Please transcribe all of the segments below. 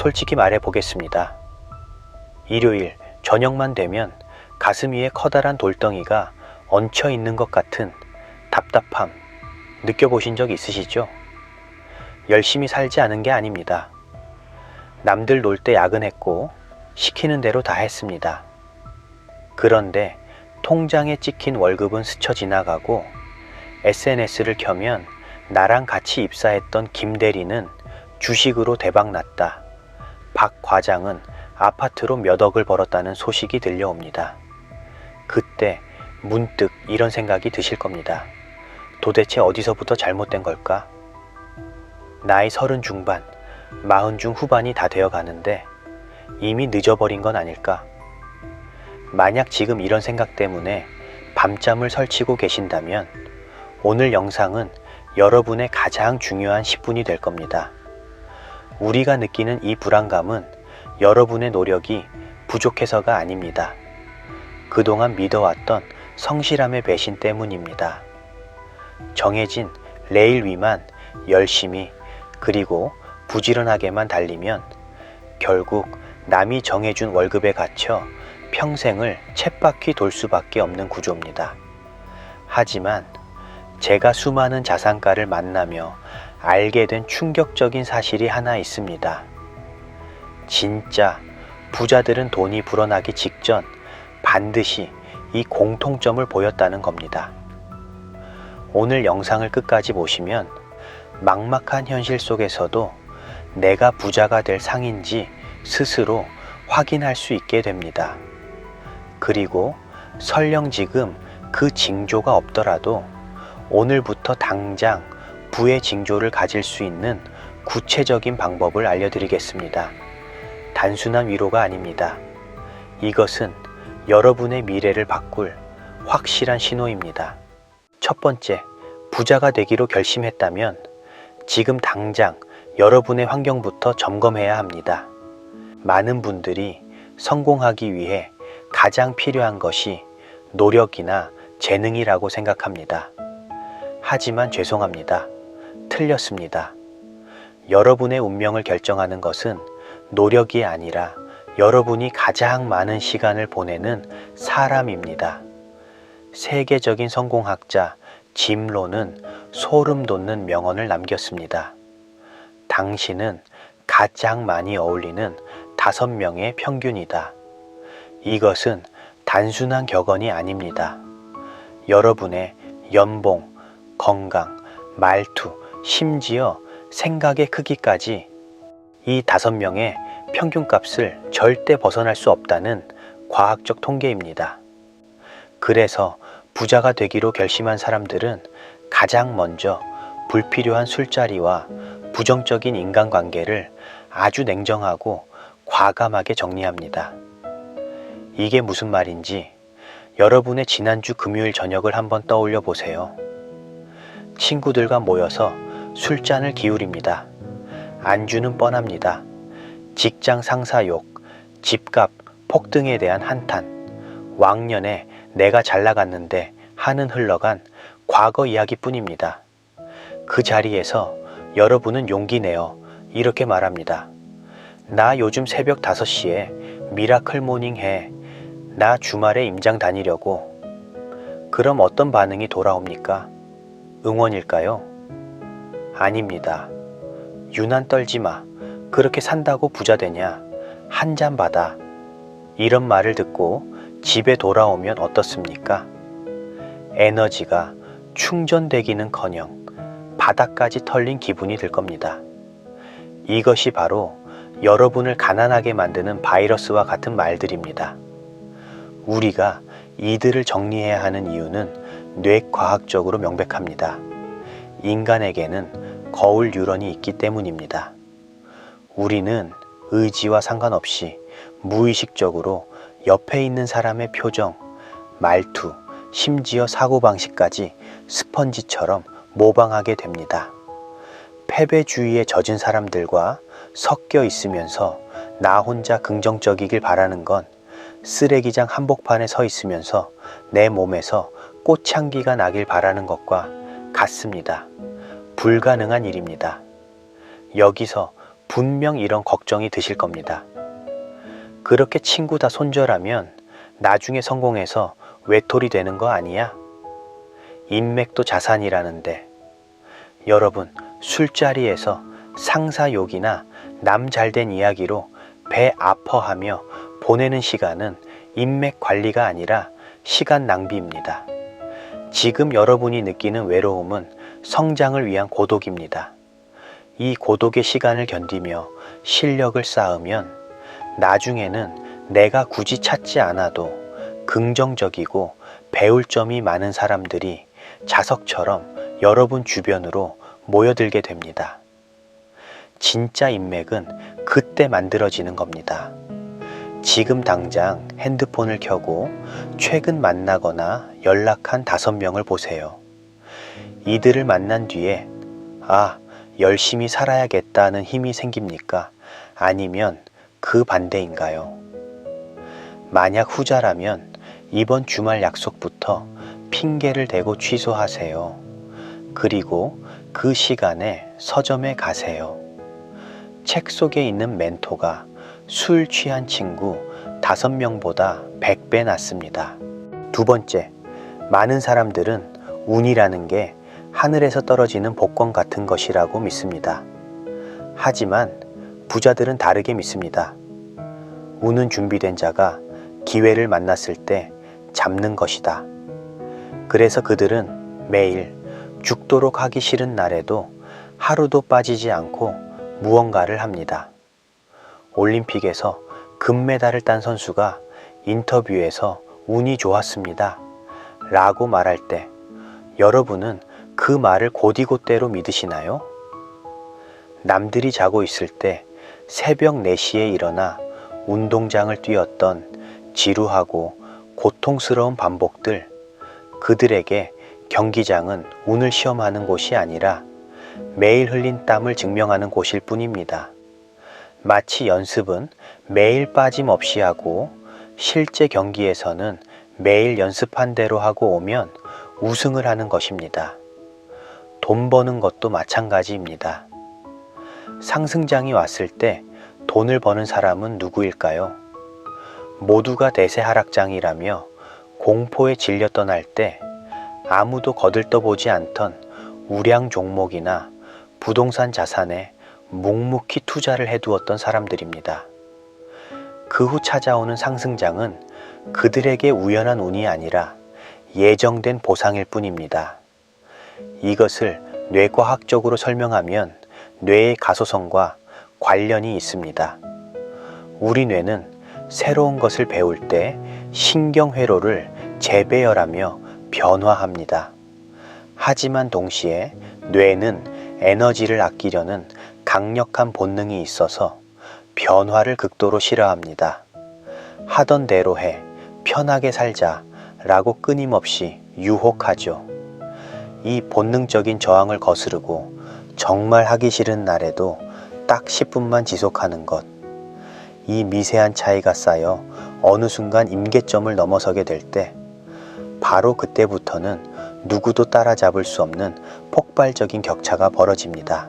솔직히 말해 보겠습니다. 일요일 저녁만 되면 가슴 위에 커다란 돌덩이가 얹혀 있는 것 같은 답답함 느껴보신 적 있으시죠? 열심히 살지 않은 게 아닙니다. 남들 놀 때 야근했고 시키는 대로 다 했습니다. 그런데 통장에 찍힌 월급은 스쳐 지나가고 SNS를 켜면 나랑 같이 입사했던 김 대리는 주식으로 대박 났다. 박 과장은 아파트로 몇 억을 벌었다는 소식이 들려옵니다. 그때 문득 이런 생각이 드실 겁니다. 도대체 어디서부터 잘못된 걸까? 나이 서른 중반, 마흔 중 후반이 다 되어 가는데 이미 늦어버린 건 아닐까? 만약 지금 이런 생각 때문에 밤잠을 설치고 계신다면 오늘 영상은 여러분의 가장 중요한 10분이 될 겁니다. 우리가 느끼는 이 불안감은 여러분의 노력이 부족해서가 아닙니다. 그동안 믿어왔던 성실함의 배신 때문입니다. 정해진 레일 위만 열심히 그리고 부지런하게만 달리면 결국 남이 정해준 월급에 갇혀 평생을 쳇바퀴 돌 수밖에 없는 구조입니다. 하지만 제가 수많은 자산가를 만나며 알게 된 충격적인 사실이 하나 있습니다. 진짜 부자들은 돈이 불어나기 직전 반드시 이 공통점을 보였다는 겁니다. 오늘 영상을 끝까지 보시면 막막한 현실 속에서도 내가 부자가 될 상인지 스스로 확인할 수 있게 됩니다. 그리고 설령 지금 그 징조가 없더라도 오늘부터 당장 부의 징조를 가질 수 있는 구체적인 방법을 알려드리겠습니다. 단순한 위로가 아닙니다. 이것은 여러분의 미래를 바꿀 확실한 신호입니다. 첫 번째, 부자가 되기로 결심했다면 지금 당장 여러분의 환경부터 점검해야 합니다. 많은 분들이 성공하기 위해 가장 필요한 것이 노력이나 재능이라고 생각합니다. 하지만 죄송합니다. 틀렸습니다. 여러분의 운명을 결정하는 것은 노력이 아니라 여러분이 가장 많은 시간을 보내는 사람입니다. 세계적인 성공학자 짐 로는 소름 돋는 명언을 남겼습니다. 당신은 가장 많이 어울리는 다섯 명의 평균이다. 이것은 단순한 격언이 아닙니다. 여러분의 연봉, 건강, 말투, 심지어 생각의 크기까지 이 다섯 명의 평균값을 절대 벗어날 수 없다는 과학적 통계입니다. 그래서 부자가 되기로 결심한 사람들은 가장 먼저 불필요한 술자리와 부정적인 인간관계를 아주 냉정하고 과감하게 정리합니다. 이게 무슨 말인지 여러분의 지난주 금요일 저녁을 한번 떠올려 보세요. 친구들과 모여서 술잔을 기울입니다. 안주는 뻔합니다. 직장 상사 욕, 집값 폭등에 대한 한탄, 왕년에 내가 잘 나갔는데 하는 흘러간 과거 이야기뿐입니다. 그 자리에서 여러분은 용기 내어 이렇게 말합니다. 나 요즘 새벽 5시에 미라클 모닝 해. 나 주말에 임장 다니려고. 그럼 어떤 반응이 돌아옵니까? 응원일까요? 아닙니다. 유난 떨지 마. 그렇게 산다고 부자 되냐? 한 잔 받아. 이런 말을 듣고 집에 돌아오면 어떻습니까? 에너지가 충전되기는 커녕 바닥까지 털린 기분이 들 겁니다. 이것이 바로 여러분을 가난하게 만드는 바이러스와 같은 말들입니다. 우리가 이들을 정리해야 하는 이유는 뇌과학적으로 명백합니다. 인간에게는 거울 뉴런이 있기 때문입니다. 우리는 의지와 상관없이 무의식적으로 옆에 있는 사람의 표정, 말투, 심지어 사고방식까지 스펀지처럼 모방하게 됩니다. 패배주의에 젖은 사람들과 섞여 있으면서 나 혼자 긍정적이길 바라는 건 쓰레기장 한복판에 서 있으면서 내 몸에서 꽃향기가 나길 바라는 것과 같습니다. 불가능한 일입니다. 여기서 분명 이런 걱정이 드실 겁니다. 그렇게 친구 다 손절하면 나중에 성공해서 외톨이 되는 거 아니야? 인맥도 자산이라는데 여러분 술자리에서 상사 욕이나 남 잘된 이야기로 배 아파하며 보내는 시간은 인맥 관리가 아니라 시간 낭비입니다. 지금 여러분이 느끼는 외로움은 성장을 위한 고독입니다. 이 고독의 시간을 견디며 실력을 쌓으면 나중에는 내가 굳이 찾지 않아도 긍정적이고 배울 점이 많은 사람들이 자석처럼 여러분 주변으로 모여들게 됩니다. 진짜 인맥은 그때 만들어지는 겁니다. 지금 당장 핸드폰을 켜고 최근 만나거나 연락한 다섯 명을 보세요. 이들을 만난 뒤에 아, 열심히 살아야겠다는 힘이 생깁니까? 아니면 그 반대인가요? 만약 후자라면 이번 주말 약속부터 핑계를 대고 취소하세요. 그리고 그 시간에 서점에 가세요. 책 속에 있는 멘토가 술 취한 친구 다섯 명보다 백배 낫습니다. 두 번째, 많은 사람들은 운이라는 게 하늘에서 떨어지는 복권 같은 것이라고 믿습니다. 하지만 부자들은 다르게 믿습니다. 운은 준비된 자가 기회를 만났을 때 잡는 것이다. 그래서 그들은 매일 죽도록 하기 싫은 날에도 하루도 빠지지 않고 무언가를 합니다. 올림픽에서 금메달을 딴 선수가 인터뷰에서 운이 좋았습니다. 라고 말할 때 여러분은 그 말을 곧이곧대로 믿으시나요? 남들이 자고 있을 때 새벽 4시에 일어나 운동장을 뛰었던 지루하고 고통스러운 반복들, 그들에게 경기장은 운을 시험하는 곳이 아니라 매일 흘린 땀을 증명하는 곳일 뿐입니다. 마치 연습은 매일 빠짐없이 하고 실제 경기에서는 매일 연습한 대로 하고 오면 우승을 하는 것입니다. 돈 버는 것도 마찬가지입니다. 상승장이 왔을 때 돈을 버는 사람은 누구일까요? 모두가 대세 하락장이라며 공포에 질려 떠날 때 아무도 거들떠보지 않던 우량 종목이나 부동산 자산에 묵묵히 투자를 해두었던 사람들입니다. 그 후 찾아오는 상승장은 그들에게 우연한 운이 아니라 예정된 보상일 뿐입니다. 이것을 뇌과학적으로 설명하면 뇌의 가소성과 관련이 있습니다. 우리 뇌는 새로운 것을 배울 때 신경회로를 재배열하며 변화합니다. 하지만 동시에 뇌는 에너지를 아끼려는 강력한 본능이 있어서 변화를 극도로 싫어합니다. 하던 대로 해, 편하게 살자 라고 끊임없이 유혹하죠. 이 본능적인 저항을 거스르고 정말 하기 싫은 날에도 딱 10분만 지속하는 것. 이 미세한 차이가 쌓여 어느 순간 임계점을 넘어서게 될 때, 바로 그때부터는 누구도 따라잡을 수 없는 폭발적인 격차가 벌어집니다.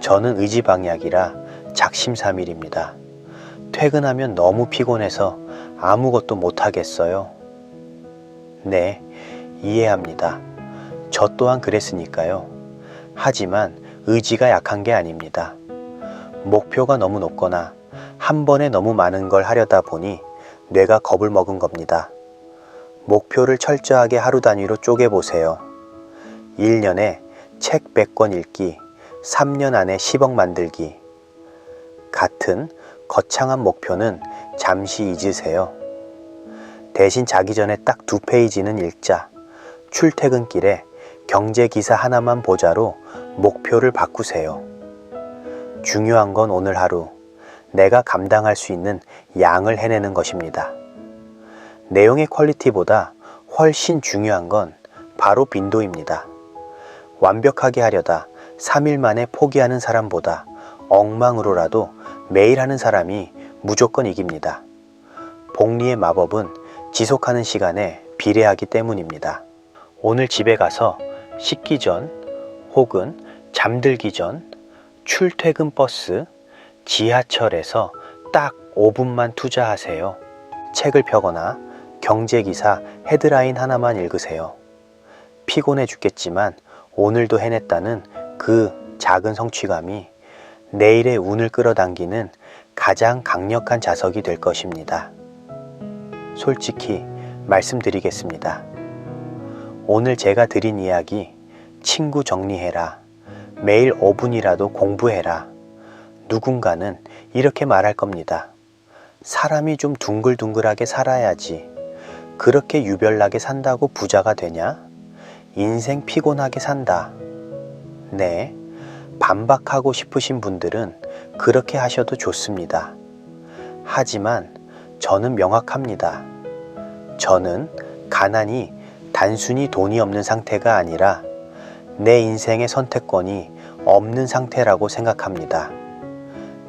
저는 의지방약이라 작심삼일입니다. 퇴근하면 너무 피곤해서 아무것도 못하겠어요. 네, 이해합니다. 저 또한 그랬으니까요. 하지만 의지가 약한 게 아닙니다. 목표가 너무 높거나 한 번에 너무 많은 걸 하려다 보니 뇌가 겁을 먹은 겁니다. 목표를 철저하게 하루 단위로 쪼개보세요. 1년에 책 100권 읽기, 3년 안에 10억 만들기. 같은 거창한 목표는 잠시 잊으세요. 대신 자기 전에 딱 두 페이지는 읽자. 출퇴근길에 경제 기사 하나만 보자로 목표를 바꾸세요. 중요한 건 오늘 하루 내가 감당할 수 있는 양을 해내는 것입니다. 내용의 퀄리티보다 훨씬 중요한 건 바로 빈도입니다. 완벽하게 하려다 3일 만에 포기하는 사람보다 엉망으로라도 매일 하는 사람이 무조건 이깁니다. 복리의 마법은 지속하는 시간에 비례하기 때문입니다. 오늘 집에 가서 씻기 전 혹은 잠들기 전 출퇴근 버스, 지하철에서 딱 5분만 투자하세요. 책을 펴거나 경제기사 헤드라인 하나만 읽으세요. 피곤해 죽겠지만 오늘도 해냈다는 그 작은 성취감이 내일의 운을 끌어당기는 가장 강력한 자석이 될 것입니다. 솔직히 말씀드리겠습니다. 오늘 제가 드린 이야기, 친구 정리해라. 매일 5분이라도 공부해라. 누군가는 이렇게 말할 겁니다. 사람이 좀 둥글둥글하게 살아야지. 그렇게 유별나게 산다고 부자가 되냐? 인생 피곤하게 산다. 네. 반박하고 싶으신 분들은 그렇게 하셔도 좋습니다. 하지만 저는 명확합니다. 저는 가난이 단순히 돈이 없는 상태가 아니라 내 인생의 선택권이 없는 상태라고 생각합니다.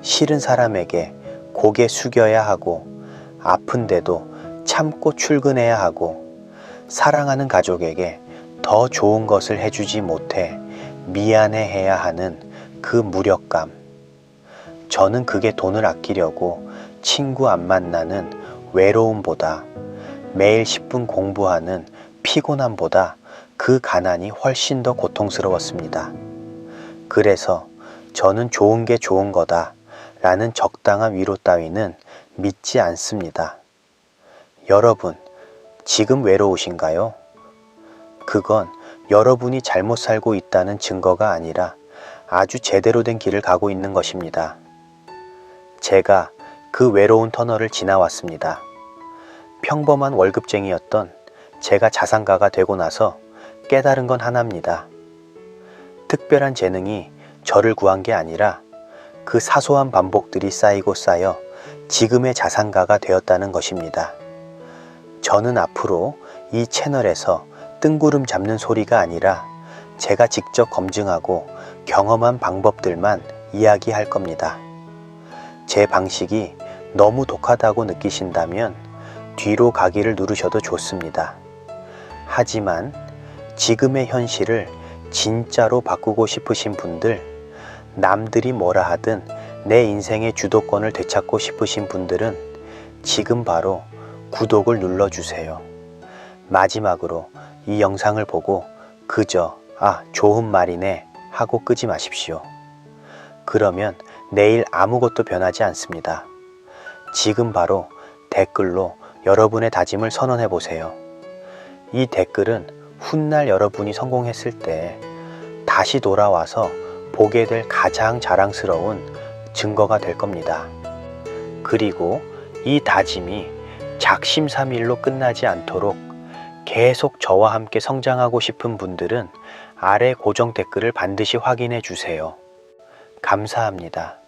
싫은 사람에게 고개 숙여야 하고 아픈데도 참고 출근해야 하고 사랑하는 가족에게 더 좋은 것을 해주지 못해 미안해해야 하는 그 무력감. 저는 그게 돈을 아끼려고 친구 안 만나는 외로움보다 매일 10분 공부하는 피곤함보다 그 가난이 훨씬 더 고통스러웠습니다. 그래서 저는 좋은 게 좋은 거다 라는 적당한 위로 따위는 믿지 않습니다. 여러분, 지금 외로우신가요? 그건 여러분이 잘못 살고 있다는 증거가 아니라 아주 제대로 된 길을 가고 있는 것입니다. 제가 그 외로운 터널을 지나왔습니다. 평범한 월급쟁이였던 제가 자산가가 되고 나서 깨달은 건 하나입니다. 특별한 재능이 저를 구한 게 아니라 그 사소한 반복들이 쌓이고 쌓여 지금의 자산가가 되었다는 것입니다. 저는 앞으로 이 채널에서 뜬구름 잡는 소리가 아니라 제가 직접 검증하고 경험한 방법들만 이야기할 겁니다. 제 방식이 너무 독하다고 느끼신다면 뒤로 가기를 누르셔도 좋습니다. 하지만 지금의 현실을 진짜로 바꾸고 싶으신 분들, 남들이 뭐라 하든 내 인생의 주도권을 되찾고 싶으신 분들은 지금 바로 구독을 눌러주세요. 마지막으로 이 영상을 보고 그저 아, 좋은 말이네 하고 끄지 마십시오. 그러면 내일 아무것도 변하지 않습니다. 지금 바로 댓글로 여러분의 다짐을 선언해 보세요. 이 댓글은 훗날 여러분이 성공했을 때 다시 돌아와서 보게 될 가장 자랑스러운 증거가 될 겁니다. 그리고 이 다짐이 작심삼일로 끝나지 않도록 계속 저와 함께 성장하고 싶은 분들은 아래 고정 댓글을 반드시 확인해 주세요. 감사합니다.